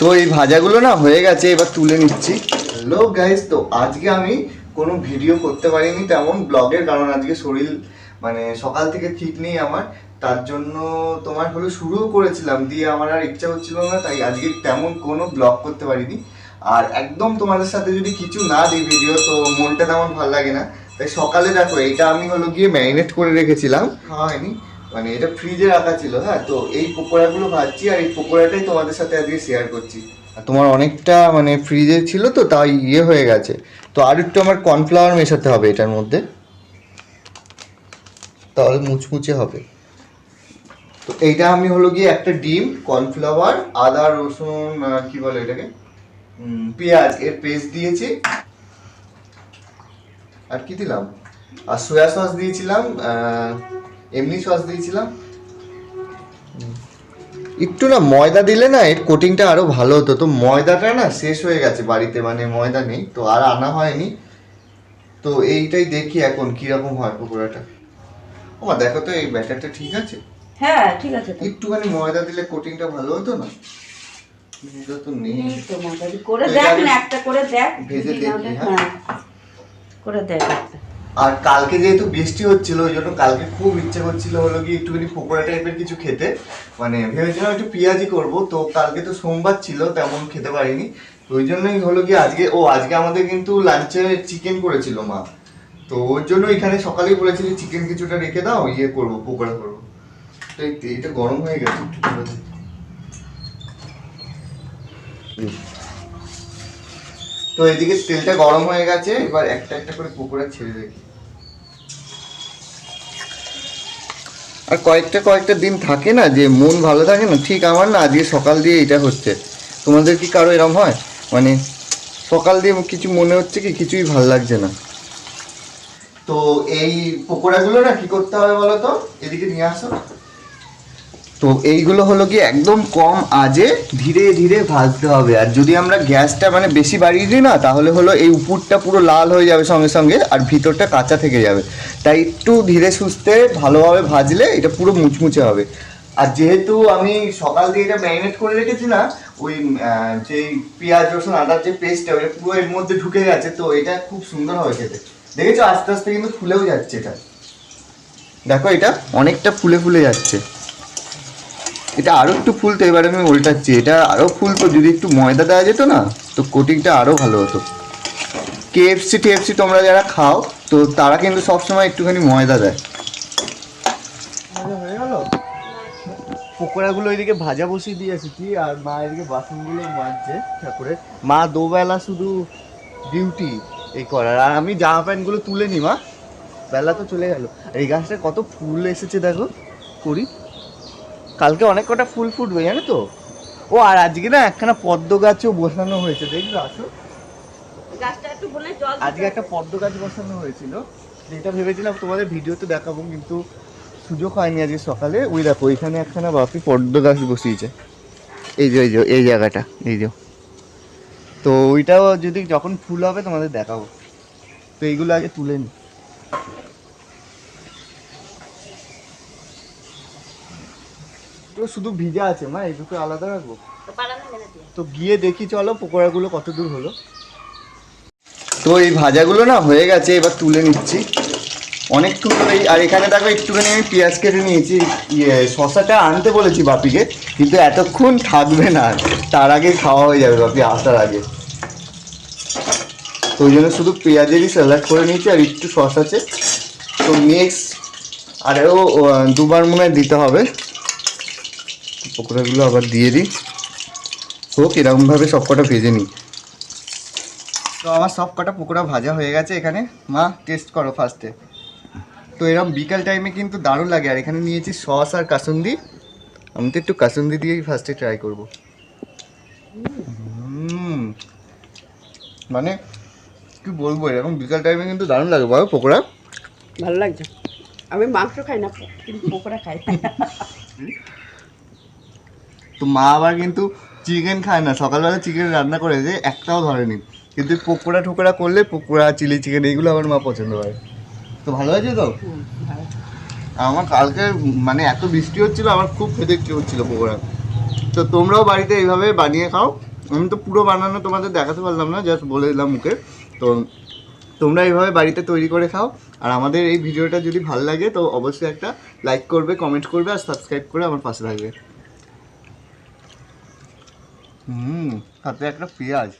তো এই ভাজাগুলো না হয়ে গেছে এবার তুলে নিচ্ছি। হ্যালো গাইস তো আজকে আমি কোনো ভিডিও করতে পারিনি তেমন ব্লগের কারণ আজকে শরীর মানে সকাল থেকে ঠিক নেই আমার। তার জন্য তোমার হলো শুরুও করেছিলাম দিয়ে আমার আর ইচ্ছা হচ্ছিল না তাই আজকে তেমন কোনো ব্লগ করতে পারিনি। আর একদম তোমাদের সাথে যদি কিছু না দিই ভিডিও তো মনটা তেমন ভালো লাগে না। তাই সকালে দেখো এটা আমি হলো গিয়ে ম্যারিনেট করে রেখেছিলাম। খাওয়া হয়নি। মানে এটা ফ্রিজে রাখা ছিল হ্যাঁ? তো এই পকোড়াগুলো ভাজছি আর এই পকোড়াটাই তোমাদের সাথে আজকে শেয়ার করছি। তোমার অনেকটা মানে ফ্রিজে ছিল তো, তাই ইয়ে হয়ে গেছে। তো আর একটু আমার কর্নফ্লাওয়ার মেশাতে হবে এটার মধ্যে। তাহলে মুচমুচে হবে। তো এইটা আমি হলো গিয়ে একটা ডিম কর্নফ্লাওয়ার আদা, রসুন কি বলে এটাকে? পেঁয়াজ, এর পেস্ট দিয়েছি। আর কি দিলাম? আর সয়া সস দিয়েছিলাম এমনি সস দিয়েছিলাম। একটু না ময়দা দিলে না এর কোটিংটা আরও ভালো হতো। তো ময়দাটা না শেষ হয়ে গেছে বাড়িতে মানে ময়দা নেই। তো আর আনা হয়নি। তো এইটাই দেখি এখন কীরকম হয় পকোড়াটা। ও মা, দেখো তো এই ব্যাটারটা ঠিক আছে? হ্যাঁ ঠিক আছে একটুখানি ময়দা দিলে কোটিংটা ভালো হতো না? ময়দা তো নেই। তো মোটামুটি করে দেখ না একটা করে দেখ। ভেজে দেখি, হ্যাঁ। হ্যাঁ করে দেখ একটা। আর কালকে যেহেতু বৃষ্টি হচ্ছিল, ওই জন্য কালকে খুব ইচ্ছে করছিল হলো কি একটুখানি পকোড়া টাইপের কিছু খেতে। মানে ভেবেছিলাম একটু পেঁয়াজি করব, তো কালকে তো সোমবার ছিল, তেমন খেতে পারিনি। তো ওই জন্যই হলো কি আজকে, ও আজকে আমাদের কিন্তু লাঞ্চে চিকেন করেছিল মা। তো ওর জন্য এখানে সকালেই বলেছিল চিকেন কিছুটা রেখে দাও ইয়ে করব, পকোড়া করব। তো এইটা গরম হয়ে গেছে, একটু। তো এদিকে তেলটা গরম হয়ে গেছে, এবার একটা একটা করে পকোড়া ছেড়ে দেখি আর কয়েকটা কয়েকটা দিন থাকে না যে মন ভালো থাকে না, ঠিক আমার না, আজকে সকাল দিয়ে এটা হচ্ছে। তোমাদের কি কারও এরম হয়? মানে সকাল দিয়ে কিছু মনে হচ্ছে কি, কিছুই ভালো লাগছে না। তো এই পকোড়াগুলো না কি করতে হবে বলো তো? এদিকে নিয়ে আসো। তো এইগুলো হলো কি একদম কম আজে ধীরে ধীরে ভাজতে হবে। আর যদি আমরা গ্যাসটা মানে বেশি বাড়িয়ে দিই না, তাহলে হলো এই উপরটা পুরো লাল হয়ে যাবে সঙ্গে সঙ্গে আর ভিতরটা কাঁচা থেকে যাবে। তাই একটু ধীরে সুস্থে ভালোভাবে ভাজলে এটা পুরো মুচমুচে হবে। আর যেহেতু আমি সকাল দিয়ে এটা ম্যারিনেট করে রেখেছি না, ওই যে পেঁয়াজ, রসুন, আদার যে পেস্টটা ওটা পুরো এর মধ্যে ঢুকে গেছে, তো এটা খুব সুন্দর হবে খেতে। দেখেছ আস্তে আস্তে কিন্তু ফুলেও যাচ্ছে এটা। দেখো এটা অনেকটা ফুলে ফুলে যাচ্ছে। এটা আরও একটু ফুলতো, এবার আমি উল্টাচ্ছি। এটা আরও ফুলতো, যদি একটু ময়দা দেওয়া যেত না, তো কোটিংটা আরও ভালো হতো। কেএফসি টিএফসি তোমরা যারা খাও, তো তারা কিন্তু সবসময় একটুখানি ময়দা দেয়। গেল? পকোড়াগুলো ওইদিকে ভাজা বসিয়ে দিয়ে এসেছি, আর মা এদিকে বাসনগুলো মাজছে ঠাকুরে মা দোবেলা শুধু ডিউটি এই করার, আর আমি জামা প্যান্টগুলো তুলে নি মা। বেলা তো চলে গেল। এই গাছটা কত ফুল এসেছে দেখো, করি। কালকে অনেক কটা ফুল ফুটবে জানো তো? ও আর আজকে না একখানা পদ্ম গাছও বসানো হয়েছে দেখবে আসো। গাছটা একটু বলে জল আজকে একটা পদ্ম গাছ বসানো হয়েছিল। যেটা ভেবেছিলাম তোমাদের ভিডিওতে দেখাবো কিন্তু সুযোগ হয়নি আজকে সকালে। ওই দেখো ওইখানে একখানা বাপি পদ্ম গাছ বসিয়েছে। এই যে এই যে এই জায়গাটা এই যে। তো ওইটাও যদি যখন ফুল হবে তোমাদের দেখাবো। তো এইগুলো আগে তুলে নি। শুধু ভিজা আছে মা এই দুটো আলাদা রাখব? তো গিয়ে দেখি চলো পকোড়াগুলো কত দূর হলো। তো এই ভাজাগুলো না হয়ে গেছে এবার তুলে নিচ্ছি। অনেকক্ষণ ধরে আর এখানে দেখো একটুখানি আমি পেঁয়াজ কেটে নিয়েছি ইয়ে শশাটা আনতে বলেছি বাপিকে কিন্তু এতক্ষণ থাকবে না তার আগে খাওয়া হয়ে যাবে বাপি আসার আগে। তো ওই জন্য শুধু পেঁয়াজেরই স্যালাড করে নিয়েছি আর একটু সস আছে। তো নেক্সট আরও দুবার মনে দিতে হবে। পকোড়াগুলো আবার দিয়ে দিই। হোক এরকমভাবে সব কটা ভেজে নিই। তো আমার সব কটা পকোড়া ভাজা হয়ে গেছে এখানে। মা টেস্ট করো ফার্স্টে তো এরকম বিকাল টাইমে কিন্তু দারুণ লাগে। আর এখানে নিয়েছি সস আর কাসুন্দি। আমি তো একটু কাসুন্দি দিয়েই ফার্স্টে ট্রাই করব। মানে কি বলব এরকম বিকাল টাইমে কিন্তু দারুণ লাগে। বলো পকোড়া। ভালো লাগছে। আমি মাংস খাই না কিন্তু পকোড়া খাই। তো মা আবার কিন্তু চিকেন খায় না। সকালবেলা চিকেন রান্না করে যে একটাও ধরেনি। কিন্তু পকোড়া ঠোকরা করলে পকোড়া চিলি চিকেন এইগুলো আমার মা পছন্দ করে। তো ভালো আছে তো? আমার কালকে মানে এত বৃষ্টি হচ্ছিল আমার খুব খেতে ইচ্ছে হচ্ছিল পকোড়া। তো তোমরাও বাড়িতে এইভাবে বানিয়ে খাও। আমি তো পুরো বানানো তোমাদের দেখাতে পারলাম না জাস্ট বলে দিলাম মুখে। তো তোমরা এইভাবে বাড়িতে তৈরি করে খাও। আর আমাদের এই ভিডিওটা যদি ভালো লাগে তো অবশ্যই একটা লাইক করবে কমেন্ট করবে আর সাবস্ক্রাইব করে আমার পাশে থাকবে। হুম সাথে একটা পেঁয়াজ